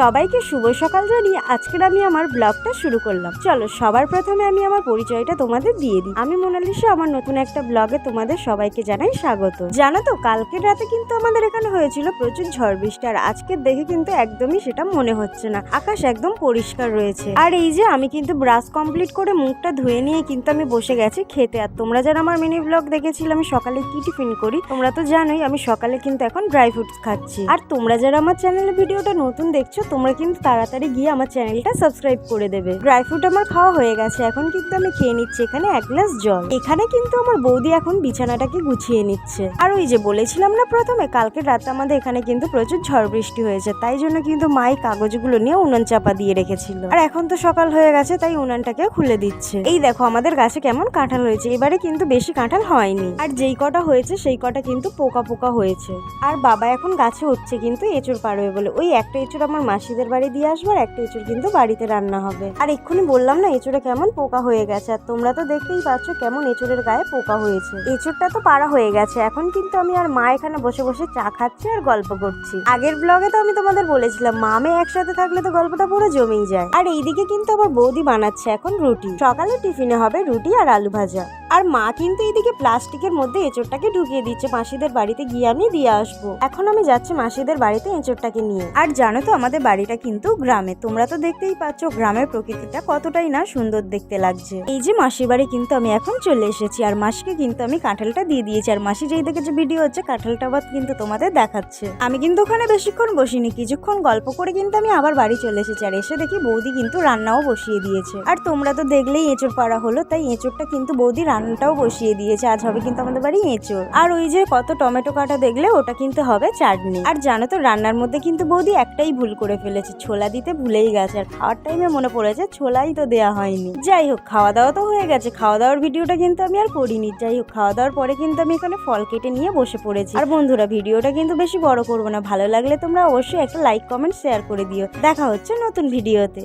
সবাইকে শুভ সকাল জানিয়ে আজকের আমি আমার ব্লগটা শুরু করলাম। চলো, সবার প্রথমে আমি আমার পরিচয়টা তোমাদের দিয়ে দিই। আমি মোনালিসা, আমার নতুন একটা ব্লগে তোমাদের সবাইকে জানাই স্বাগত। জানো তো, কালকের রাতে কিন্তু আমাদের এখানে হয়েছিল প্রচুর ঝড় বৃষ্টি, আর আজকের দেখে কিন্তু একদমই সেটা মনে হচ্ছে না। আকাশ একদম পরিষ্কার রয়েছে। আর এই যে, আমি কিন্তু ব্রাশ কমপ্লিট করে মুখটা ধুয়ে নিয়ে কিন্তু আমি বসে গেছি খেতে। আর তোমরা যারা আমার মিনি ব্লগ দেখেছিলে, আমি সকালে কি টিফিন করি, তোমরা তো জানোই, আমি সকালে কিন্তু এখন ড্রাই ফ্রুটস খাচ্ছি। আর তোমরা যারা আমার চ্যানেলে ভিডিওটা নতুন দেখছ তোমরা কিন্তু তাড়াতাড়ি গিয়ে আমার চ্যানেলটা সাবস্ক্রাইব করে দেবে। ড্রাই ফ্রুট আমার খাওয়া হয়ে গেছে, এখন কিন্তু আমি খেয়ে নিচ্ছি এখানে এক গ্লাস জল। এখানে কিন্তু আমার বৌদি এখন বিছানাটাকে গুছিয়ে নিচ্ছে। আর ওই যে বলেছিলাম না প্রথমে, কালকে রাতে আমাদের এখানে কিন্তু প্রচুর ঝড় বৃষ্টি হয়েছে, তাই জন্য কিন্তু মা এই কাগজগুলো নিয়ে উনান চাপা দিয়ে রেখেছিল। আর এখন তো সকাল হয়ে গেছে, তাই উনানটাকে খুলে দিচ্ছে। এই দেখো, আমাদের গাছে কেমন কাঁঠাল হয়েছে, এবারে কিন্তু বেশি কাঁঠাল হয়নি। আর যেই কটা হয়েছে, সেই কটা কিন্তু পোকা পোকা হয়েছে। আর বাবা এখন গাছে হচ্ছে কিন্তু এঁচুর পারবে বলে, ওই একটা এঁচুর আমার মাসিদের বাড়ি দিয়ে আসব আর একটা এঁচুর কিন্তু বাড়িতে রান্না হবে। আর এক্ষুনি বললাম না, এঁচুরে কেমন পোকা হয়ে গেছে, আর তোমরা তো দেখতেই পাচ্ছ কেমন এঁচুরের গায়ে পোকা হয়েছে। এঁচুরটা তো পাড়া হয়ে গেছে, এখন কিন্তু আমি আর মা এখানে বসে বসে চা খাচ্ছি আর গল্প করছি। আগের ব্লগে তো আমি তোমাদের বলেছিলাম, মামে একসাথে থাকলে তো গল্পটা পুরো জমেই যায়। আর এইদিকে কিন্তু আমার বৌদি বানাচ্ছে এখন রুটি। সকালে টিফিনে হবে রুটি আর আলু ভাজা। আর মা কিন্তু এইদিকে প্লাস্টিকের মধ্যে এঁচড়টাকে ঢুকিয়ে দিচ্ছে। মাসিদের বাড়িতে গিয়ে আমি দিয়ে আসব। এখন আমি যাচ্ছি মাসিদের বাড়িতে এঁচড়টাকে নিয়ে। আর জানো তো, আমাদের বাড়িটা কিন্তু গ্রামে। তোমরা তো দেখতেই পাচ্ছ, গ্রামের প্রকৃতিটা কতটাই না সুন্দর দেখতে লাগছে। এই যে মাসির বাড়ি কিন্তু আমি এখন চলে এসেছি, আর মাসিকে কিন্তু আমি কাঁঠালটা দিয়ে দিয়েছি। আর মাসি যেই দেখে যে ভিডিও হচ্ছে, কাঁঠালটা আবার কিন্তু তোমাদের দেখাচ্ছে। আমি কিন্তু ওখানে বেশিক্ষণ বসিনি, কিছুক্ষণ গল্প করে কিন্তু আমি আবার বাড়ি চলে এসেছি। আর এসে দেখি বৌদি কিন্তু রান্নাও বসিয়ে দিয়েছে। আর তোমরা তো দেখলেই এঁচড় পাড়া হলো, তাই এঁচড়টা কিন্তু বৌদি রান্নাটাও বসিয়ে দিয়েছে, আজ হবে কিন্তু আমাদের বাড়ি এঁচড়। আর ওই যে কত টমেটো কাটা দেখলে ওটা কিন্তু হবে চাটনি। আর জানো তো, রান্নার মধ্যে কিন্তু বৌদি একটাই ভুল করে ফেলেছে, ছোলা দিতে ভুলেই গেছে। আর খাওয়ার টাইমে মনে পড়েছে ছোলাই তো দেয়া হয়নি। যাই হোক খাওয়া দাওয়া তো হয়ে গেছে। খাওয়া দাওয়ার ভিডিওটা কিন্তু আমি আর করিনি। যাই হোক খাওয়া দাওয়ার পরে কিন্তু আমি এখানে ফল কেটে নিয়ে বসে পড়েছি। আর বন্ধুরা, ভিডিওটা কিন্তু বেশি বড় করব না। ভালো লাগলে তোমরা অবশ্যই একটা লাইক কমেন্ট শেয়ার করে দিও। দেখা হচ্ছে নতুন ভিডিওতে।